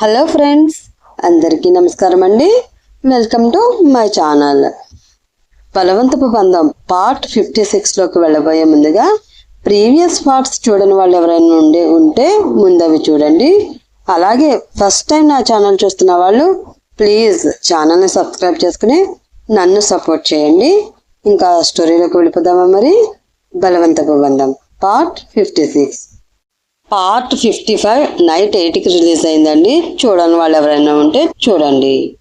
Hello friends అందరికీ నమస్కారం అండి. Welcome to my channel. బలవంతపు బంధం పార్ట్ ఫిఫ్టీ సిక్స్లోకి వెళ్ళబోయే ముందుగా ప్రీవియస్ పార్ట్స్ చూడని వాళ్ళు ఎవరైనా ఉండే ఉంటే ముందు అవి చూడండి. అలాగే ఫస్ట్ టైం నా ఛానల్ చూస్తున్న వాళ్ళు ప్లీజ్ ఛానల్ని సబ్స్క్రైబ్ చేసుకుని నన్ను సపోర్ట్ చేయండి. ఇంకా స్టోరీలోకి వెళ్ళిపోదామా మరి? బలవంతపు బంధం part fifty six. Part fifty five night ఎయిట్కి రిలీజ్ అయిందండి. చూడని వాళ్ళు ఎవరైనా ఉంటే చూడండి.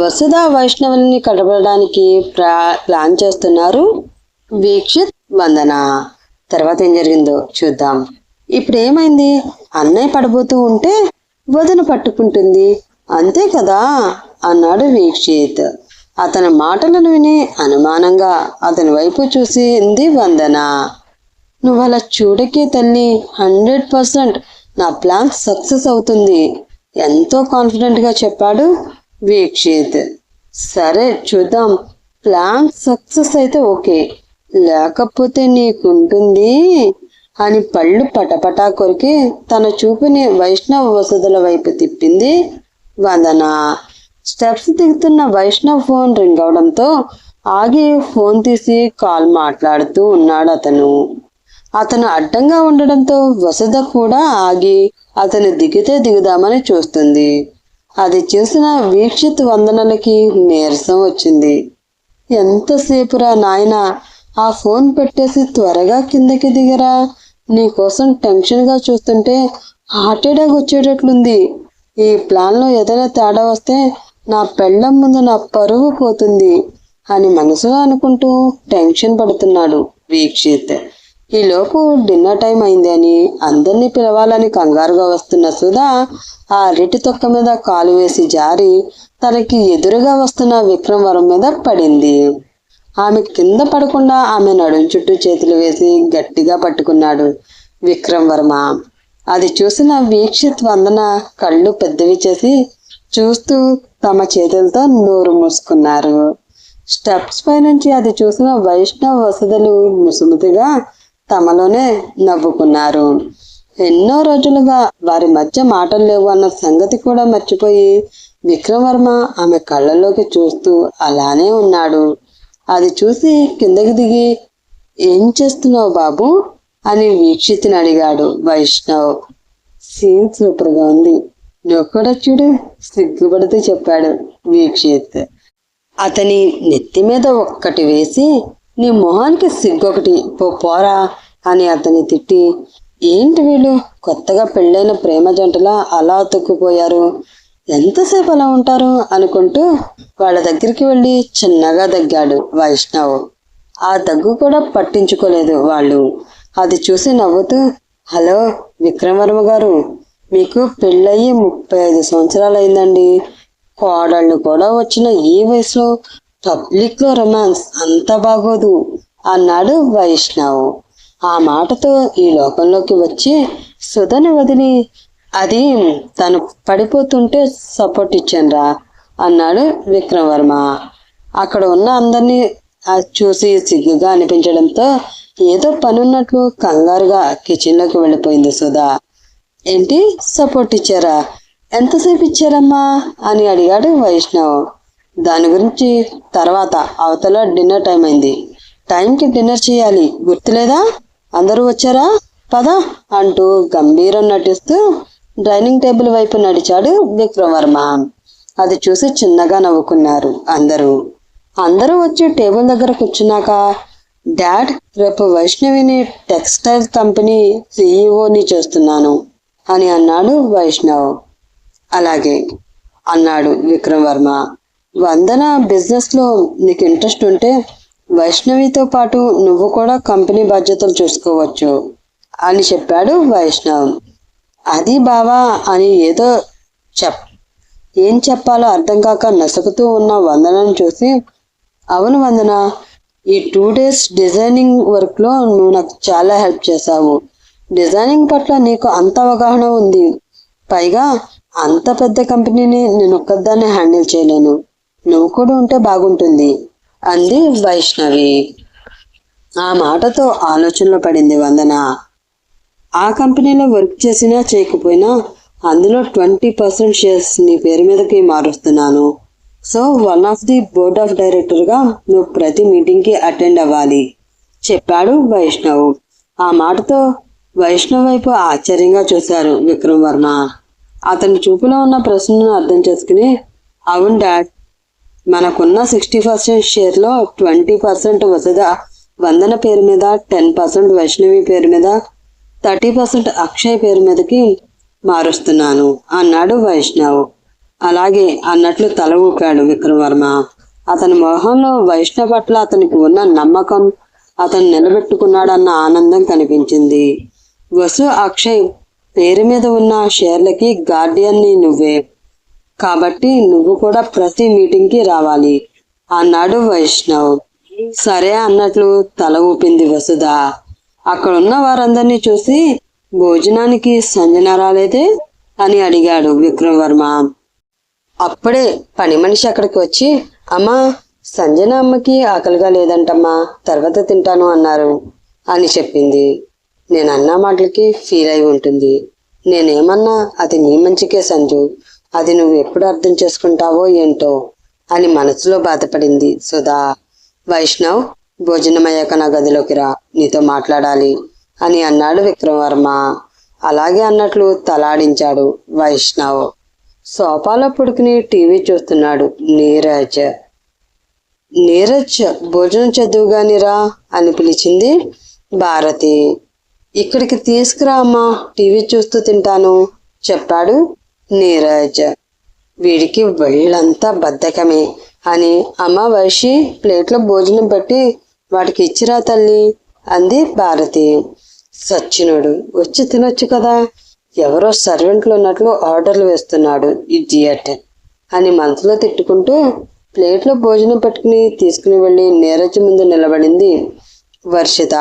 వసుధ వైష్ణవుల్ని కలపడానికి ప్లా ప్లాన్ చేస్తున్నారు. వీక్షిత్ వందన. తర్వాత ఏం జరిగిందో చూద్దాం. ఇప్పుడు ఏమైంది? అన్నయ్య పడబోతూ ఉంటే వదన పట్టుకుంటుంది. అంతే కదా? అన్నాడు వీక్షిత్. అతని మాటలను విని అనుమానంగా అతని వైపు చూసింది వందన. నువ్వు అలా చూడకే తల్లి హండ్రెడ్ పర్సెంట్ నా ప్లాన్ సక్సెస్ అవుతుంది. ఎంతో కాన్ఫిడెంట్గా చెప్పాడు వీక్షిత్. సరే చూద్దాం. ప్లాన్ సక్సెస్ అయితే ఓకే. లేకపోతే నీకుంటుంది అని పళ్ళు పటపటా కొరికి తన చూపుని వైష్ణవ వసతుల వైపు తిప్పింది వందన. స్టెప్స్ దిగుతున్న వైష్ణవ్ ఫోన్ రింగ్ అవడంతో ఆగి ఫోన్ తీసి కాల్ మాట్లాడుతూ ఉన్నాడు అతను అతను అడ్డంగా ఉండడంతో వసుధ కూడా ఆగి అతను దిగితే దిగుదామని చూస్తుంది. అది చూసిన వీక్షిత్ వందనలకి నీరసం వచ్చింది. ఎంతసేపురా నాయనా ఆ ఫోన్ పెట్టేసి త్వరగా కిందకి దిగరా. నీకోసం టెన్షన్గా చూస్తుంటే హార్ట్ అటాక్ వచ్చేటట్లుంది. ఈ ప్లాన్లో ఏదైనా తేడా వస్తే నా పెళ్ళం ముందు నా పరువు పోతుంది అని మనసులో అనుకుంటూ టెన్షన్ పడుతున్నాడు వీక్షిత్. ఈలోపు డిన్నర్ టైం అయింది అని అందరినీ పిలవాలని కంగారుగా వస్తున్న సుధా ఆ అరటి తొక్క మీద కాలు వేసి జారి తనకి ఎదురుగా వస్తున్న విక్రమవరం మీద పడింది. ఆమె కింద పడకుండా ఆమె నడుం చుట్టూ చేతులు వేసి గట్టిగా పట్టుకున్నాడు విక్రమ్ వర్మ. అది చూసిన వీక్షిత్ వందన కళ్ళు పెద్దవి చేసి చూస్తూ తమ చేతులతో నోరు మూసుకున్నారు. స్టెప్స్ పై నుంచి అది చూసిన వైష్ణవ్ వసతులు ముసుముతిగా తమలోనే నవ్వుకున్నారు. ఎన్నో రోజులుగా వారి మధ్య మాటలు లేవు అన్న సంగతి కూడా మర్చిపోయి విక్రమవర్మ ఆమె కళ్ళలోకి చూస్తూ అలానే ఉన్నాడు. అది చూసి కిందకి దిగి ఏం చేస్తున్నావు బాబు? అని వీక్షితిని అడిగాడు వైష్ణవ్. సీన్ సూపర్గా ఉంది. నువ్వు కూడా చూడు సిగ్గుపడుతూ చెప్పాడు వీక్షిత్. అతని నెత్తి మీద ఒక్కటి వేసి నీ మొహానికి సిగ్గొకటి పో పోరా అని అతన్ని తిట్టి ఏంటి వీళ్ళు? కొత్తగా పెళ్ళైన ప్రేమ జంటలా అలా తొక్కుపోయారు ఎంతసేపు అలా ఉంటారు? అనుకుంటూ వాళ్ళ దగ్గరికి వెళ్ళి చిన్నగా దగ్గాడు వైష్ణవ్. ఆ దగ్గు కూడా పట్టించుకోలేదు వాళ్ళు. అది చూసి నవ్వుతూ హలో విక్రమవర్మ గారు మీకు పెళ్ళయి ముప్పై ఐదు సంవత్సరాలు అయిందండి కోడళ్ళు కూడా వచ్చిన ఈ వయసులో పబ్లిక్లో రొమాన్స్ అంత బాగోదు అన్నాడు వైష్ణవ్. ఆ మాటతో ఈ లోకంలోకి వచ్చి సుధని వదిలి అది తను పడిపోతుంటే సపోర్ట్ ఇచ్చానురా అన్నాడు విక్రమవర్మ అక్కడ ఉన్న అందరినీ అది చూసి సిగ్గుగా అనిపించడంతో ఏదో పనున్నట్లు కంగారుగా కిచెన్లోకి వెళ్ళిపోయింది సుధా. ఏంటి సపోర్ట్ ఇచ్చారా? ఎంతసేపు ఇచ్చారమ్మా? అని అడిగాడు వైష్ణవ్. దాని గురించి తర్వాత అవతల డిన్నర్ టైం అయింది. టైంకి డిన్నర్ చేయాలి. గుర్తులేదా? అందరూ వచ్చారా? పద అంటూ గంభీరం నటిస్తూ డైనింగ్ టేబుల్ వైపు నడిచాడు విక్రమవర్మ అది చూసి చిన్నగా నవ్వుకున్నారు అందరూ. అందరూ వచ్చి టేబుల్ దగ్గర కూర్చున్నాక డాడ్ రేపు వైష్ణవిని టెక్స్టైల్ కంపెనీ సిఇఓని చేస్తున్నాను అని అన్నాడు వైష్ణవ్. అలాగే అన్నాడు విక్రమ్ వర్మ వందన బిజినెస్లో నీకు ఇంట్రెస్ట్ ఉంటే వైష్ణవితో పాటు నువ్వు కూడా కంపెనీ బాధ్యతలు చూసుకోవచ్చు అని చెప్పాడు వైష్ణవ్. అది బావా అని ఏదో చెప్ ఏం చెప్పాలో అర్థం కాక నసుకుతూ ఉన్న వందనను చూసి అవును వందన ఈ టూ డేస్ డిజైనింగ్ వర్క్లో నువ్వు నాకు చాలా హెల్ప్ చేశావు. డిజైనింగ్ పట్ల నీకు అంత అవగాహన ఉంది. పైగా అంత పెద్ద కంపెనీని నేను ఒక్కదాన్ని హ్యాండిల్ చేయలేను. నువ్వు కూడా ఉంటే బాగుంటుంది. అంది వైష్ణవి. ఆ మాటతో ఆలోచనలో పడింది వందన. ఆ కంపెనీలో వర్క్ చేసినా చేయకపోయినా అందులో ట్వంటీ పర్సెంట్ షేర్స్ నీ పేరు మీదకి మారుస్తున్నాను. So one of the board of డైరెక్టర్గా నువ్వు ప్రతి మీటింగ్కి అటెండ్ అవ్వాలి. చెప్పాడు వైష్ణవ్. ఆ మాటతో వైష్ణవ్ వైపు ఆశ్చర్యంగా చూశారు విక్రమ్ వర్మ అతని చూపులో ఉన్న ప్రశ్నను అర్థం చేసుకుని అవును డాడ్ మనకున్న సిక్స్టీ పర్సెంట్ షేర్లో ట్వంటీ పర్సెంట్ వసద. వందన పేరు మీద టెన్ పర్సెంట్ వైష్ణవి పేరు మీద థర్టీ పర్సెంట్ అక్షయ్ పేరు మీదకి మారుస్తున్నాను అన్నాడు వైష్ణవ్. అలాగే అన్నట్లు తల ఊపాడు విక్రమవర్మ అతని మొహంలో వైష్ణవ్ పట్ల అతనికి ఉన్న నమ్మకం అతను నిలబెట్టుకున్నాడన్న ఆనందం కనిపించింది. వసు అక్షయ్ పేరు మీద ఉన్న షేర్లకి గార్డియన్ని నువ్వే. కాబట్టి నువ్వు కూడా ప్రతి మీటింగ్కి రావాలి. అన్నాడు వైష్ణవ్. సరే అన్నట్లు తల ఊపింది వసుధ. అక్కడున్న వారందరినీ చూసి భోజనానికి సంజన రాలేదే? అని అడిగాడు విక్రమ్ వర్మ అప్పుడే పని మనిషి అక్కడికి వచ్చి అమ్మా సంజన అమ్మకి ఆకలిగా లేదంటమ్మా తర్వాత తింటాను అన్నారు అని చెప్పింది. నేను అన్న మాటలకి ఫీల్ అయి ఉంటుంది. నేనేమన్నా అది నీ మంచికే సంజు. అది నువ్వు ఎప్పుడు అర్థం చేసుకుంటావో ఏంటో అని మనసులో బాధపడింది సుధా. వైష్ణవ్ భోజనమయ్యాక నా గదిలోకి రా నీతో మాట్లాడాలి అని అన్నాడు విక్రమవర్మ అలాగే అన్నట్లు తలాడించాడు వైష్ణవ్. సోఫాలో పుడుకుని టీవీ చూస్తున్నాడు నీరజ్. నీరజ్ భోజనం చదువుగానిరా అని పిలిచింది భారతి. ఇక్కడికి తీసుకురా అమ్మా టీవీ చూస్తూ తింటాను చెప్పాడు నీరజ్. వీడికి వెళ్ళంతా బద్ధకమే. అని అమ్మ వర్షి ప్లేట్లో భోజనం పెట్టి వాటికి ఇచ్చిరా తల్లి? అంది భారతి. సచ్చినుడు వచ్చి తినొచ్చు కదా? ఎవరో సర్వెంట్లు ఉన్నట్లు ఆర్డర్లు వేస్తున్నాడు ఇడియట్ అని మనసులో తిట్టుకుంటూ ప్లేట్లో భోజనం పెట్టుకుని తీసుకుని వెళ్ళి నీరజ్ ముందు నిలబడింది వర్షిత.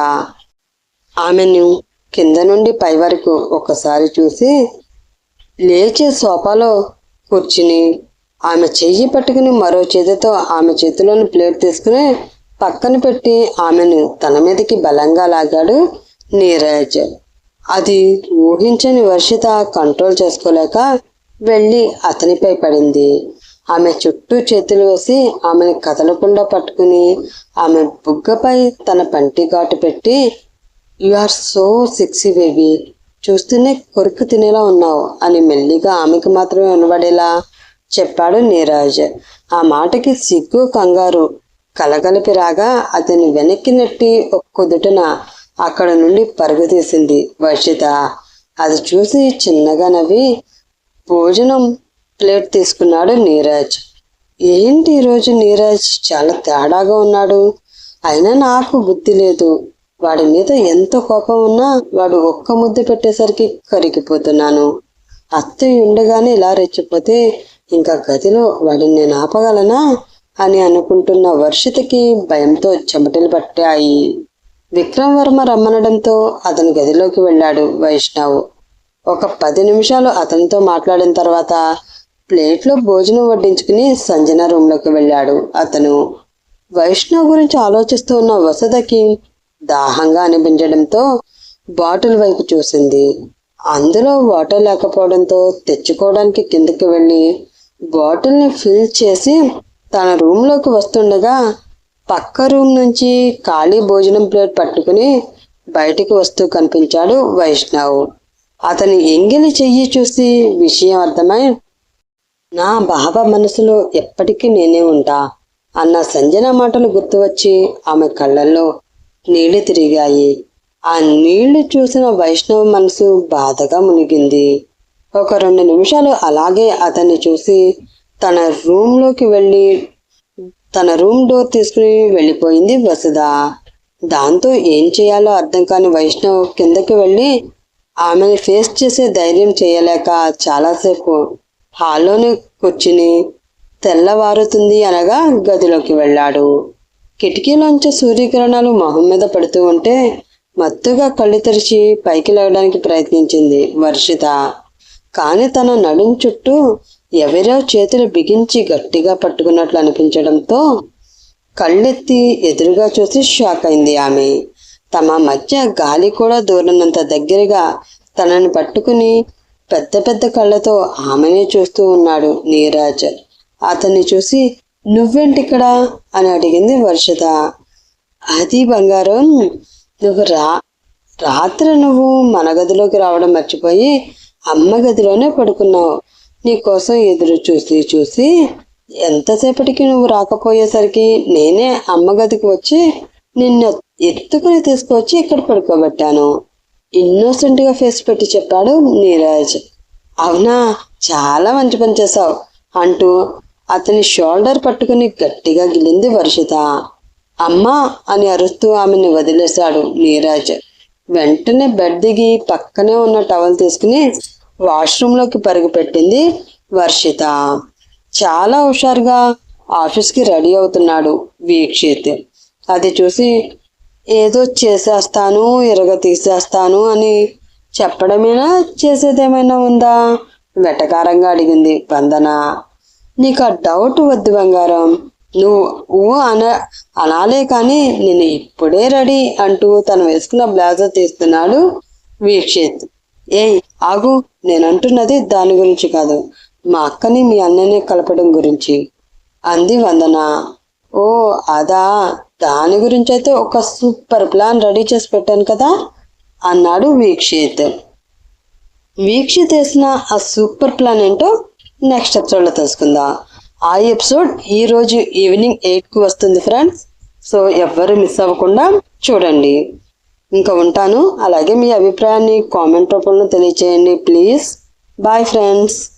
ఆమెను కింద నుండి పై వరకు ఒకసారి చూసి లేచి సోఫాలో కూర్చుని ఆమె చెయ్యి పట్టుకుని మరో చేతితో ఆమె చేతిలోని ప్లేట్ తీసుకుని పక్కన పెట్టి ఆమెను తన మీదకి బలంగా లాగాడు నీరజ్. అది ఊహించని వర్షిత కంట్రోల్ చేసుకోలేక వెళ్ళి అతనిపై పడింది. ఆమె చుట్టూ చేతులు వేసి ఆమెను కదలకుండా పట్టుకుని ఆమె బుగ్గపై తన పంటి ఘాటు పెట్టి you are so sexy baby. చూస్తూనే కొరుకు తినేలా ఉన్నావు. అని మెల్లిగా ఆమెకు మాత్రమే వినబడేలా చెప్పాడు నీరాజ్. ఆ మాటకి సిగ్గు కంగారు కలగలిపి రాగా అతని వెనక్కి నెట్టి ఒక్కుదుటన అక్కడ నుండి పరుగు తీసింది వర్షిత. అది చూసి చిన్నగా నవ్వి భోజనం ప్లేట్ తీసుకున్నాడు నీరజ్. ఏంటి ఈరోజు నీరజ్? చాలా తేడాగా ఉన్నాడు. అయినా నాకు బుద్ధి లేదు. వాడి మీద ఎంత కోపం ఉన్నా వాడు ఒక్క ముద్ద పెట్టేసరికి కరిగిపోతున్నాను. అత్తయ్య ఉండగానే ఇలా రెచ్చిపోతే ఇంకా గదిలో వాడిని నేను ఆపగలనా అని అనుకుంటున్న వర్షితకి భయంతో చెమటలు పట్టాయి. విక్రమ్ వర్మ రమ్మనడంతో అతని గదిలోకి వెళ్ళాడు వైష్ణవ్. ఒక పది నిమిషాలు అతనితో మాట్లాడిన తర్వాత ప్లేట్లో భోజనం వడ్డించుకుని సంజన రూమ్లోకి వెళ్ళాడు అతను. వైష్ణవ్ గురించి ఆలోచిస్తూ ఉన్న వసతకి దాహంగా అనిపించడంతో బాటిల్ వైపు చూసింది. అందులో వాటర్ లేకపోవడంతో తెచ్చుకోవడానికి కిందకి వెళ్ళి బాటిల్ని ఫిల్ చేసి తన రూమ్లోకి వస్తుండగా పక్క రూమ్ నుంచి ఖాళీ భోజనం ప్లేట్ పట్టుకుని బయటికి వస్తూ కనిపించాడు వైష్ణవ్. అతని ఎంగిలి చెయ్యి చూసి విషయం అర్థమై నా బాబా మనసులో ఎప్పటికీ నేనే ఉంటా అన్న సంజన మాటలు గుర్తు వచ్చి ఆమె కళ్ళల్లో నీళ్ళు తిరిగాయి. ఆ నీళ్ళు చూసిన వైష్ణవ మనసు బాధగా మునిగింది. ఒక రెండు నిమిషాలు అలాగే అతన్ని చూసి తన రూమ్లోకి వెళ్ళి తన రూమ్ డోర్ తీసుకుని వెళ్ళిపోయింది వసుధ. దాంతో ఏం చేయాలో అర్థం కాని వైష్ణవ్ కిందకి వెళ్ళి ఆమెను ఫేస్ చేసే ధైర్యం చేయలేక చాలాసేపు హాల్లోనే కూర్చుని తెల్లవారుతుంది అనగా గదిలోకి వెళ్ళాడు. కిటికీలోంచి సూర్యకిరణాలు మొహం మీద పడుతూ ఉంటే మత్తుగా కళ్ళు తెరిచి పైకి లేవడానికి ప్రయత్నించింది వర్షిత. కాని తన నడుం చుట్టూ ఎవరో చేతులు బిగించి గట్టిగా పట్టుకున్నట్లు అనిపించడంతో కళ్ళెత్తి ఎదురుగా చూసి షాక్ అయింది ఆమె. తమ మధ్య గాలి కూడా దూరనంత దగ్గరగా తనని పట్టుకుని పెద్ద పెద్ద కళ్ళతో ఆమెనే చూస్తూ ఉన్నాడు నీరాజ్. అతన్ని చూసి నువ్వేంటి ఇక్కడ అని అడిగింది వర్షిత. అది బంగారం నువ్వు రా. రాత్రి నువ్వు మన గదిలోకి రావడం మర్చిపోయి అమ్మ గదిలోనే పడుకున్నావు. నీకోసం ఎదురు చూసి చూసి ఎంతసేపటికి నువ్వు రాకపోయేసరికి నేనే అమ్మ గదికి వచ్చి నిన్ను ఎత్తుకుని తీసుకొచ్చి ఇక్కడ పడుకోబెట్టాను. ఇన్నోసెంట్గా ఫేస్ పెట్టి చెప్పాడు నీరజ్. అవునా? చాలా మంచి పని చేశావు అంటూ అతని షోల్డర్ పట్టుకుని గట్టిగా గిలింది వర్షిత. అమ్మా అని అరుస్తూ ఆమెను వదిలేశాడు నీరాజ్. వెంటనే బెడ్ దిగి పక్కనే ఉన్న టవల్ తీసుకుని వాష్రూమ్లోకి పరుగుపెట్టింది వర్షిత. చాలా హుషారుగా ఆఫీస్కి రెడీ అవుతున్నాడు వీక్షిత్. అది చూసి ఏదో చేసేస్తాను ఇరగ తీసేస్తాను అని చెప్పడమేనా చేసేదేమైనా ఉందా? వెటకారంగా అడిగింది వందన. నీకు ఆ డౌట్ వద్దు బంగారం. నువ్వు ఊ అన అనాలే కానీ నేను ఇప్పుడే రెడీ అంటూ తను వేసుకున్న బ్లౌజర్ తీస్తున్నాడు వీక్షిత్. ఏయ్ ఆగు నేను అంటున్నది దాని గురించి కాదు. మా అక్కని మీ అన్నని కలపడం గురించి. అంది వందన. ఓ అదా. దాని గురించి అయితే ఒక సూపర్ ప్లాన్ రెడీ చేసి పెట్టాను కదా అన్నాడు వీక్షిత్. వీక్షిత్ వేసిన ఆ సూపర్ ప్లాన్ ఏంటో నెక్స్ట్ ఎపిసోడ్లో తెలుసుకుందాం. ఆ ఎపిసోడ్ ఈ రోజు ఈవినింగ్ ఎయిట్కి వస్తుంది ఫ్రెండ్స్ సో ఎవ్వరు మిస్ అవ్వకుండా చూడండి. ఇంకా ఉంటాను. అలాగే మీ అభిప్రాయాన్ని కామెంట్ రూపంలో తెలియచేయండి ప్లీజ్ బాయ్ ఫ్రెండ్స్